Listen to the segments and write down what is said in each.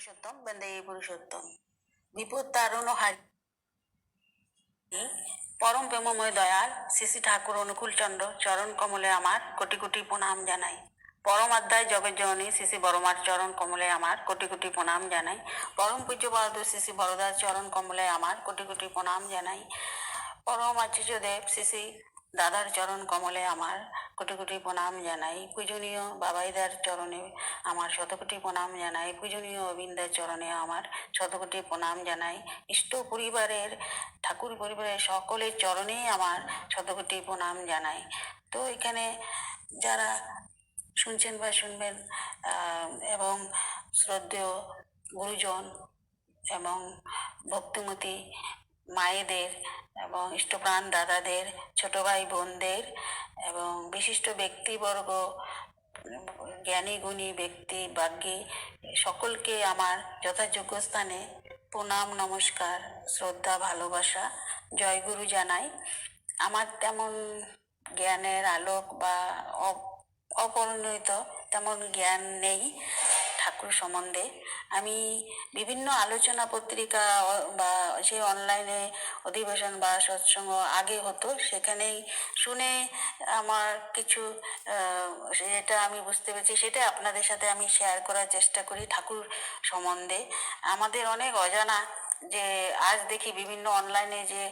পুরুষোত্তম, বন্দে পুরুষোত্তম। বিপদ তারণ হারি পরম প্রেমময় দয়াল শ্রী ঠাকুর অনুকূল চন্দ্র, চরণ কমলে আমার কোটি কোটি প্রণাম জানাই। পরমাধ্যায় জগৎ জননী শ্রী বড়মার চরণ কমলে আমার কোটি কোটি প্রণাম জানাই। পরম পূজ্য বাহাদুর শ্রী বড়দার চরণ কমলে আমার কোটি কোটি প্রণাম জানাই। পরম আচার্য দেব শ্রী দাদার চরণ কমলে আমার কোটি কোটি প্রণাম জানাই। পূজনীয় বাবাইদার চরণে আমার শতকোটি প্রণাম জানাই। পূজনীয় অবিন্দের চরণে আমার শতকোটি প্রণাম জানাই। ইষ্ট পরিবারের, ঠাকুর পরিবারের সকলের চরণেই আমার শতকোটি প্রণাম জানাই। তো এখানে যারা শুনছেন বা শুনবেন এবং শ্রদ্ধেয় গুরুজন এবং ভক্তিমতী মায়েদের এবং ইষ্টপ্রাণ দাদাদের, ছোট ভাই বোনদের এবং বিশিষ্ট ব্যক্তিবর্গ, জ্ঞানী, গুণী ব্যক্তি বাগ্যী সকলকে আমার যথাযোগ্য স্থানে প্রণাম, নমস্কার, শ্রদ্ধা, ভালোবাসা, জয়গুরু জানাই। আমার তেমন জ্ঞানের আলোক বা অপরিণত তেমন জ্ঞান নেই। ঠাকুর সম্বন্ধে আমি বিভিন্ন আলোচনা পত্রিকা বা যে অনলাইনে অধিবেশন বা সৎসঙ্গ আগে হতো, সেখানেই শুনে আমার কিছু যেটা আমি বুঝতে পেরেছি, সেটা আপনাদের সাথে আমি শেয়ার করার চেষ্টা করি ঠাকুর সম্বন্ধে। আমাদের অনেক অজানা যে আজ দেখি বিভিন্ন অনলাইনে যে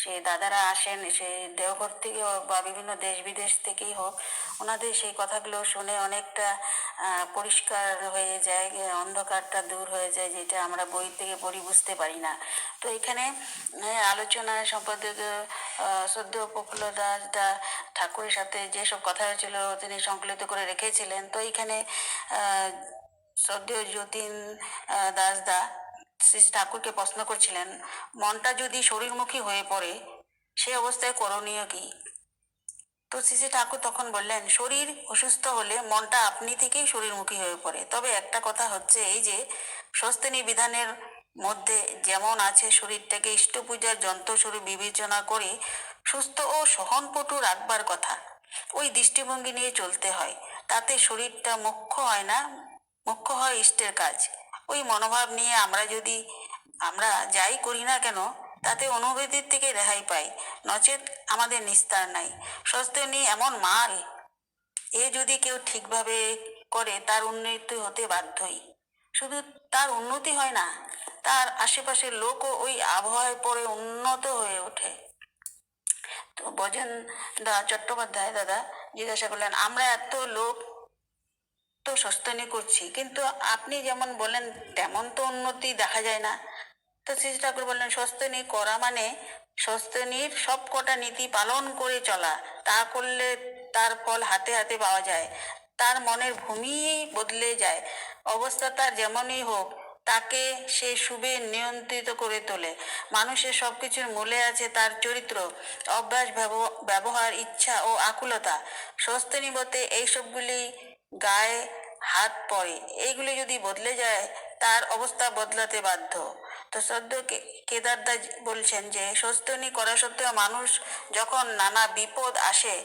সে দাদারা আসেন, সে দেওঘর থেকে হোক বা বিভিন্ন দেশ বিদেশ থেকেই হোক, ওনাদের সেই কথাগুলো শুনে অনেকটা পরিষ্কার হয়ে যায় অন্ধকারটা দূর হয়ে যায়, যেটা আমরা বই থেকে পড়ি, বুঝতে পারি না। তো এখানে আলোচনা সম্পাদক সদ্য প্রফুল্ল দাস দা ঠাকুরের সাথে যেসব কথা হয়েছিল, তিনি সংকলিত করে রেখেছিলেন। তো এখানে শ্রদ্ধেয় যতীন দাস দা শ্রী ঠাকুরকে প্রশ্ন করছিলেন, মনটা যদি শরীরমুখী হয়ে পড়ে, সে অবস্থায় করণীয় কি? তো শ্রী ঠাকুর তখন বললেন, শরীর অসুস্থ হলে মনটা আপনি থেকেই শরীরমুখী হয়ে পড়ে। তবে একটা কথা হচ্ছে এই যে, স্বস্তিনী বিধানের মধ্যে যেমন আছে শরীরটাকে ইষ্ট পূজার যন্ত্রস্বরূপ বিবেচনা করে সুস্থ ও সহনপটু রাখবার কথা, ওই দৃষ্টিভঙ্গি নিয়ে চলতে হয়। তাতে শরীরটা মুখ্য হয় না, মুখ্য হয় ইষ্টের কাজ। ওই মনোভাব নিয়ে আমরা যদি, আমরা যাই করি না কেন, তাতে অনুভূতির থেকে রেহাই পাই। নচেত আমাদের নিস্তার নাই। সস্তনী এমন মাল। এ যদি কেউ ঠিকভাবে করে, তার উন্নতি হতে বাধ্যই। শুধু তার উন্নতি হয় না, তার আশেপাশের লোকও ওই আবহাওয়ায় পরে উন্নত হয়ে ওঠে। তো বজেন দা চট্টোপাধ্যায় দাদা জিজ্ঞাসা করলেন, আমরা এত লোক তো সস্তনী করছি। কিন্তু আপনি যেমন বলেন তেমন তো উন্নতি দেখা যায় না। তো শ্রী ঠাকুর বললেন, সস্তনী করা মানে সস্তনীর সব কটা নীতি পালন করে চলা। তা করলে তার ফল হাতে হাতে পাওয়া যায়। তার মনের ভূমিই বদলে যায়। অবস্থা তার যেমনই হোক, তাকে সে শুভে নিয়ন্ত্রিত করে তোলে। মানুষের সবকিছুর মূলে আছে তার চরিত্র, অভ্যাস ব্যবহার, ইচ্ছা ও আকুলতা। সস্তনীবতে এইসবগুলি গায়ে হাত পড়ে এইগুলি যদি বদলে যায়, তার অবস্থা বদলাতে বাধ্য। তো সদ্য কেদারদা বলছেন যে, সস্তনী করা সত্ত্বেও মানুষ যখন নানা বিপদ আসে,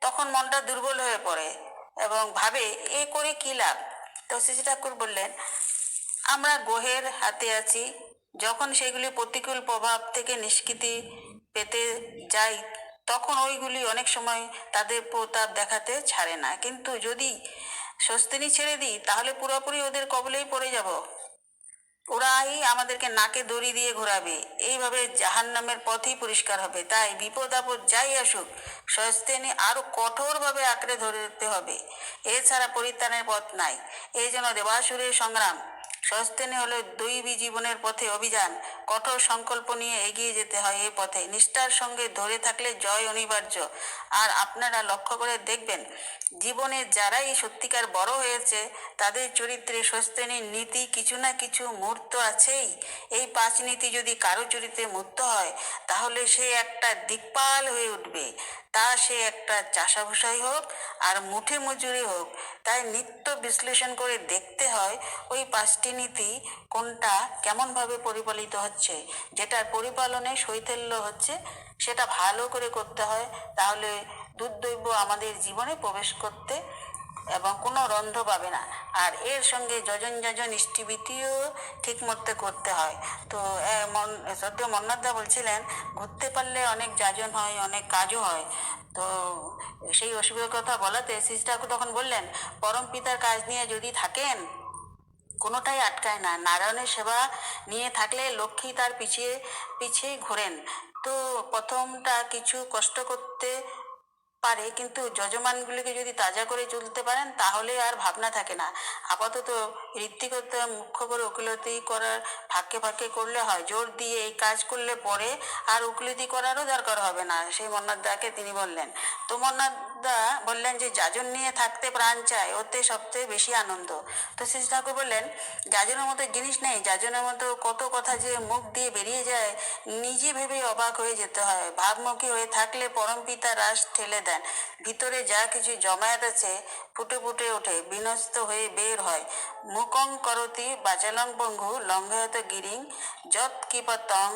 তখন মনটা দুর্বল হয়ে পড়ে এবং ভাবে, এ করে কি লাভ? তো শ্রী ঠাকুর বললেন, আমরা গ্রহের হাতে আছি। যখন সেগুলি প্রতিকূল প্রভাব থেকে নিষ্কৃতি পেতে যাই তখন ওইগুলি অনেক সময় তাদের প্রতাপ দেখাতে ছাড়ে না। কিন্তু যদি স্বস্তিনি ছেড়ে দিই, তাহলে পুরোপুরি ওদের কবলেই পড়ে যাব। ওরাই আমাদেরকে নাকে দড়ি দিয়ে ঘোরাবে। এইভাবে জাহান নামের পথই পরিষ্কার হবে। তাই বিপদ আপদ যাই আসুক, স্বস্তিনী আরও কঠোরভাবে আঁকড়ে ধরতে হবে। এছাড়া পরিত্রাণের পথ নাই। এই জন্য দেবাসুরের সংগ্রাম স্বস্তিনী হলো দৈবী জীবনের পথে অভিযান। কঠোর সংকল্প নিয়ে এগিয়ে যেতে হয় এই পথে। নিষ্ঠার সঙ্গে ধরে থাকলে জয় অনিবার্য। আর আপনারা লক্ষ্য করে দেখবেন, জীবনে যারাই সত্যিকার বড় হয়েছে, তাদের চরিত্রে স্বস্তিনীর নীতি কিছু না কিছু মূর্ত আছেই। এই পাঁচ নীতি যদি কারও চরিত্রে মূর্ত হয়, তাহলে সে একটা দিকপাল হয়ে উঠবে। তা সে একটা চাষাভুষাই হোক আর মুঠে মজুরি হোক, তাই নিত্য বিশ্লেষণ করে দেখতে হয় ওই পাঁচটি নীতি কোনটা কেমনভাবে পরিপালিত হচ্ছে। যেটার পরিপালনে শৈথল্য হচ্ছে, সেটা ভালো করে করতে হয়, তাহলে দুর্দৈব আমাদের জীবনে প্রবেশ করতে এবং কোনো রন্ধ পাবে না। আর এর সঙ্গে যজন যজন ইষ্টিবৃত্তিও ঠিক মতো করতে হয়। তো সদ্য মন্নাথদা বলছিলেন, ঘুরতে পারলে অনেক যাজন হয়, অনেক কাজও হয়। তো, সেই অসুবিধার কথা বলাতে শ্রী ঠাকুর তখন বললেন, পরম পিতার কাজ নিয়ে যদি থাকেন, কোনোটাই আটকায় না। নারায়ণের সেবা নিয়ে থাকলে লক্ষ্মী তার পিছিয়ে পিছিয়ে ঘোরেন। তো, প্রথমটা কিছু কষ্ট করতে পারে, কিন্তু যজমানগুলিকে যদি তাজা করে চলতে পারেন, তাহলে আর ভাবনা থাকে না। আপাতত ঋত্বিকতা মুখ্য করে উকিলতি করার ফাঁকে ফাঁকে করলে হয়। জোর দিয়ে এই কাজ করলে পরে আর উকিলতি করারও দরকার হবে না, সেই মন্নাদাকে তিনি বললেন। তো মন্নাথদা বললেন যে যাজন নিয়ে থাকতে প্রাণ চায়, ওতে সবচেয়ে বেশি আনন্দ। তো শ্রী ঠাকুর বললেন, যাজনের মতো জিনিস নেই, যাজনের মতো কত কথা যে মুখ দিয়ে বেরিয়ে যায়, নিজে ভেবে অবাক হয়ে যেতে হয়। ভাবমুখী হয়ে থাকলে পরম পিতা রাস ঠেলে দেন। ভিতরে যা কিছু জমায়েত আছে, ফুটে ফুটে ওঠে বিনস্ত হয়ে বের হয়। মুকং করতি বাচালং পঙ্গু লঙ্ঘয়ত গিরিং যত কিপতং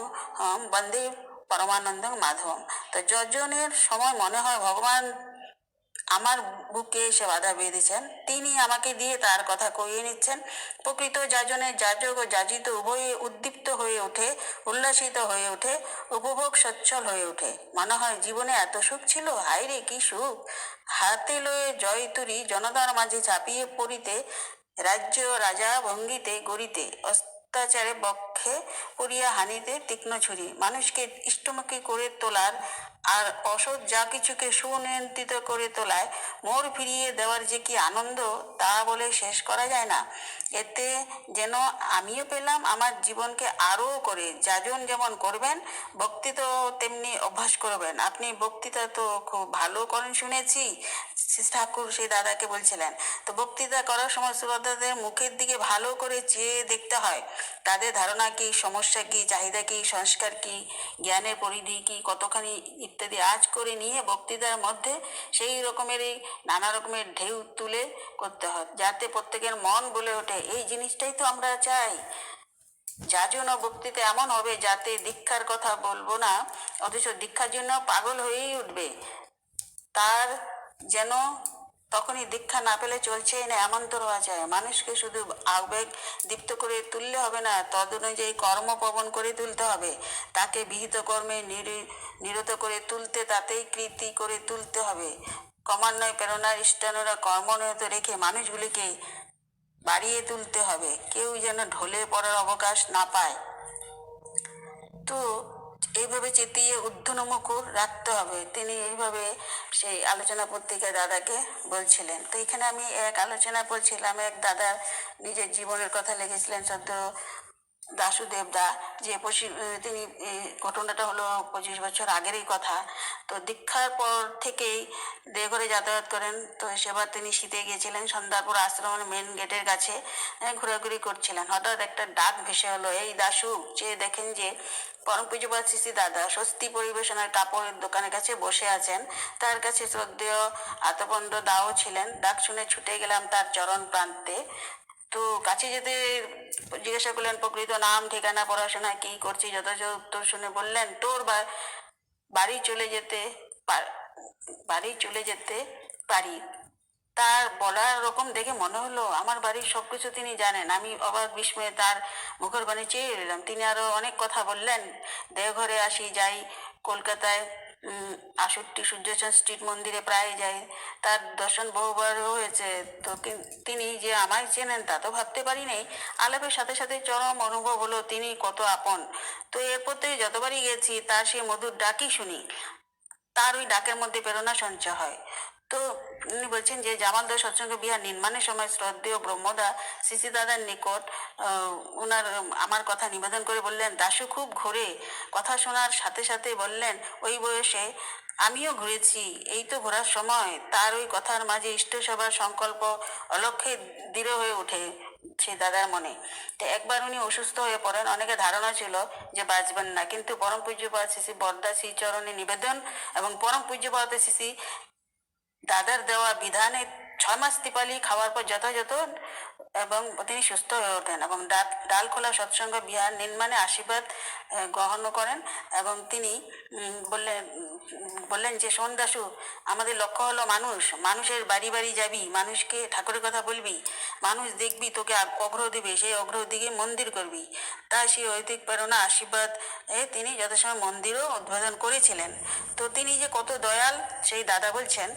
বন্দে পরমানন্দ মাধবম। তো যজনের সময় মনে হয় ভগবান আমার বুকে এসে বাধা বেঁধেছেন। তিনি আমাকে দিয়ে তার কথা কইয়ে নিচ্ছেন। প্রকৃত যাজনে যাজক ও যাজিত উভয়ে উদ্দীপ্ত হয়ে ওঠে, উল্লাসিত হয়ে ওঠে, উপভোগ সচ্ছল হয়ে ওঠে। মনে হয় জীবনে এত সুখ ছিল? হায় রে কি সুখ! হাতে লয়ে জয়তুরি জনতার মাঝে ঝাঁপিয়ে পড়িতে, রাজ্য রাজা ভঙ্গিতে গড়িতে অত্যাচারে বক্ষে পড়িয়া হানিতে তীক্ষ্ণ ছুরি। মানুষকে ইষ্টমুখী করে তোলার আর অসৎ যা কিছুকে সুনিয়ন্ত্রিত করে তোলায় মোড় ফিরিয়ে দেওয়ার যে কি আনন্দ, তা বলে শেষ করা যায় না। এতে যেন আমিও পেলাম, আমার জীবনকে আরও করে। যাজন যেমন করবেন বক্তৃতা তেমনি অভ্যাস করবেন। আপনি বক্তৃতা তো খুব ভালো করেন শুনেছি, শ্রী ঠাকুর সেই দাদাকে বলছিলেন। তো বক্তৃতা করার সময় শ্রোতাদের মুখের দিকে ভালো করে চেয়ে দেখতে হয়। তাদের ধারণা কি, সমস্যা কি, চাহিদা কি, সংস্কার কি, জ্ঞানের পরিধি কি, কতখানি ইত্যাদি আজ করে নিয়ে বক্তৃতার মধ্যে সেই রকমেরই নানা রকমের ঢেউ তুলে করতে হয়, যাতে প্রত্যেকের মন বলে ওঠে, এই জিনিসটাই তো আমরা চাই। যাজন ও বক্তৃতা এমন হবে যাতে দীক্ষার কথা বলব না, অথচ দীক্ষার জন্য পাগল হয়েই উঠবে। তার যেন তখনই দীক্ষা না পেলে চলছেই না, এমন তো হওয়া যায়। মানুষকে শুধু আবেগ দীপ্ত করে তুললে হবে না তদ অনুযায়ী কর্মপবন করে তুলতে হবে। তাকে বিহিত কর্মে নিরত করে তুলতে, তাতেই কৃতি করে তুলতে হবে। ক্রমান্বয়ে প্রেরণার ইষ্টানুরা কর্মনিরত রেখে মানুষগুলিকে বাড়িয়ে তুলতে হবে। কেউ যেন ঢলে পড়ার অবকাশ না পায়। তো এইভাবে চেতিয়ে ঊর্ধ্বনমুখর রাখতে হবে। তিনি এইভাবে সেই আলোচনা পত্রিকায় দাদাকে বলছিলেন। তো এখানে আমি এক আলোচনা পড়ছিলাম এক দাদা নিজের জীবনের কথা লিখেছিলেন সদ্য দাসুদেব দা যে তিনি ঘটনাটা হলো পঁচিশ বছর আগেরই কথা। তো দীক্ষার পর থেকেই দেওঘরে যাতায়াত করেন। তো সেবার তিনি শীতে গিয়েছিলেন সন্ধ্যাপুর আশ্রমের মেন গেটের কাছে ঘোরাঘুরি করছিলেন। হঠাৎ একটা ডাক ভেসে হলো এই দাসু চেয়ে দেখেন যে পরম পুজোপাত শ্রী দাদা স্বস্তি পরিবেশনের কাপড়ের দোকানের কাছে বসে আছেন। তার কাছে শ্রদ্ধেয় আতপণ্ড দাও ছিলেন। ডাক শুনে ছুটে গেলাম তার চরণ প্রান্তে। তো কাছে যেতে জিজ্ঞাসা করলেন, প্রকৃত নাম, ঠিকানা, পড়াশোনা কি করছি, যথাযথ শুনে বললেন, তোর বাড়ি চলে যেতে বাড়ি চলে যেতে পারি। তার বলার রকম দেখে মনে হলো, আমার বাড়ির সবকিছু তিনি জানেন। আমি অবাক বিস্ময়ে তার মুখের বাণী চেয়ে এলাম তিনি আরও অনেক কথা বললেন, দেওঘরে আসি, যাই কলকাতায় আষট্টি সূর্যচন স্ট্রিট মন্দিরে প্রায় যাই তার দর্শন বহুবার হয়েছে। তো তিনি যে আমায় চেনেন তা তো ভাবতে পারিনি। আলাপের সাথে সাথে চরম অনুভব হলো তিনি কত আপন। তো এরপর থেকে যতবারই গেছি, তার সেই মধুর ডাকই শুনি। তার ওই ডাকের মধ্যে প্রেরণা সঞ্চয় হয়। তো উনি বলছেন যে জামালদা সৎসঙ্গ বিহার নির্মাণের সময় শ্রদ্ধেয় ব্রহ্মদা শিশি দাদার নিকট ওনার আমার কথা নিবেদন করে বললেন, দাশু খুব ঘোরে, কথা শোনার সাথে সাথে বললেন, ওই বয়সে আমিও ঘুরেছি, এই তো ঘোরার সময়, তার ওই কথার মাঝে ইষ্টসভার সংকল্প অলক্ষে দৃঢ় হয়ে ওঠে সে দাদার মনে। তো একবার উনি অসুস্থ হয়ে পড়েন, অনেকে ধারণা ছিল যে বাঁচবেন না, কিন্তু পরম পূজ্যপাত শ্রী বরদা শ্রী চরণে নিবেদন এবং পরম পূজ্যপাত শ্রী দাদার দেওয়া বিধানে ছয় মাস দীপালি খাওয়ার পর যথাযথ এবং তিনি সুস্থ হয়ে ওঠেন এবং ডাল খোলা সৎসঙ্গ বিহার নির্মাণে আশীর্বাদ গ্রহণ করেন এবং তিনি বললেন বললেন যে, শোন দাসু আমাদের লক্ষ্য হলো মানুষ। মানুষের বাড়ি বাড়ি যাবি, মানুষকে ঠাকুরের কথা বলবি, মানুষ দেখবি তোকে অগ্রহ দিবে, সেই অগ্রহ দিকে মন্দির করবি। তাই সেই ঐতিক প্রেরণা, আশীর্বাদ এ তিনি যথাসময় মন্দিরও উদ্বোধন করেছিলেন। তো তিনি যে কত দয়াল, সেই দাদা বলছেন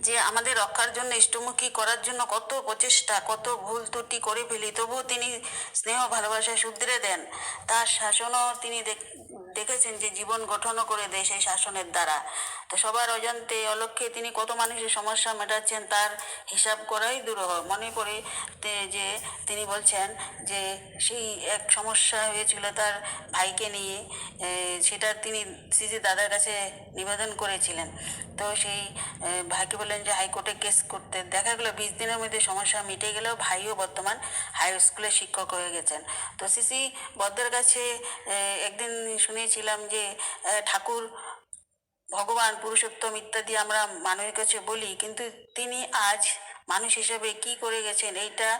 যে আমাদের রক্ষার জন্য ইষ্টমুখী করার জন্য কত প্রচেষ্টা, কত ভুল ত্রুটি করে ফেলি, তবুও তিনি স্নেহ ভালোবাসায় শুধরে দেন। তার শাসনও তিনি দেখ- দেখেছেন যে জীবন গঠনও করে দেয় সেই শাসনের দ্বারা। তো সবার অজান্তে, অলক্ষ্যে তিনি কত মানুষের সমস্যা মেটাচ্ছেন তার হিসাব করাই দুরূহ। মনে পড়ে যে তিনি বলছেন যে সেই এক সমস্যা হয়েছিল তার ভাইকে নিয়ে সেটা তিনি শ্রীজি দাদার কাছে নিবেদন করেছিলেন। তো সেই ভাইকে বললেন যে হাইকোর্টে কেস করতে। দেখা গেলো বিশ দিনের মধ্যে সমস্যা মিটে গেলেও ভাইও বর্তমান হাই স্কুলের শিক্ষক হয়ে গেছেন। তো সিসি বদ্দের কাছে একদিন শুনেছিলাম যে ঠাকুর ভগবান পুরুষোত্তম ইত্যাদি আমরা মানুষের কাছে বলি, কিন্তু তিনি আজ মানুষ হিসেবে কি করে গেছেন? এইটা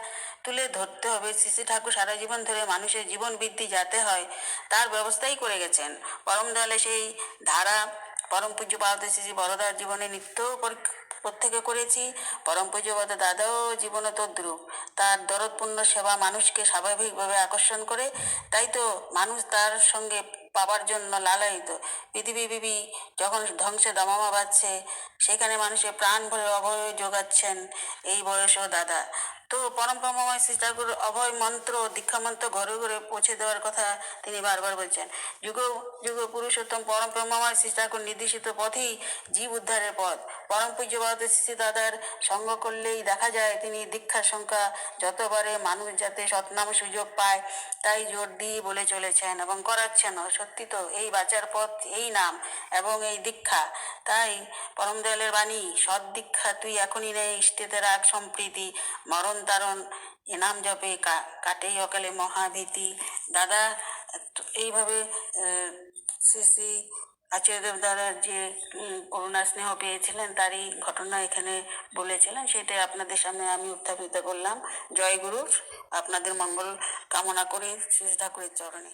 তুলে ধরতে হবে। শ্রী ঠাকুর সারা জীবন ধরে মানুষের জীবন বৃদ্ধি যাতে হয়, তার ব্যবস্থাই করে গেছেন। পরম দলে সেই ধারা পরম পূজ্য পার্বতী শ্রী বড়দার জীবনে নিত্য প্রত্যেকে করেছি। পরম পূজ্যবাদ দাদাও জীবনে তদ্রুপ। তার দরদপূর্ণ সেবা মানুষকে স্বাভাবিকভাবে আকর্ষণ করে। তাই তো মানুষ তার সঙ্গে পাবার জন্য লালায়িত। পৃথিবী বিবি যখন ধ্বংসে দমামা বাজছে সেখানে মানুষের প্রাণ ভরে অভয় যোগাচ্ছেন এই বয়সও দাদা। তো পরম ব্রহ্মময় শ্রী ঠাকুর অভয় মন্ত্র, দীক্ষা মন্ত্র ঘরে ঘরে পৌঁছে দেওয়ার কথা তিনি বারবার বলছেন। যুগ যুগ পুরুষোত্তম পরম ব্রহ্মময় শ্রী ঠাকুর নির্দেশিত পথেই জীব উদ্ধারের পথ। পরম পূজ্যবাদ শ্রী দাদার সঙ্গ করলেই দেখা যায় তিনি দীক্ষার সংখ্যা যতবারে মানুষ যাতে সৎনাম সুযোগ পায়, তাই জোর দিয়ে বলে চলেছেন এবং করাচ্ছেনও সত্যি তো, এই বাঁচার পথ, এই নাম এবং এই দীক্ষা। তাই পরম দয়ালের বাণী, সৎ দীক্ষা তুই এখনই নেই ইষ্টেতে রাখ সম্প্রীতি। মরণ তারণ এনাম জপে কাটেই অকালে মহাভীতি। দাদা, এইভাবে শ্রী শ্রী আচার্যদেব দ্বারা যে করুণা স্নেহ পেয়েছিলেন, তারই ঘটনা এখানে বলেছিলেন সেটাই আপনাদের সামনে আমি উত্থাপিত করলাম। জয় গুরু, আপনাদের মঙ্গল কামনা করি শ্রী ঠাকুরের চরণে।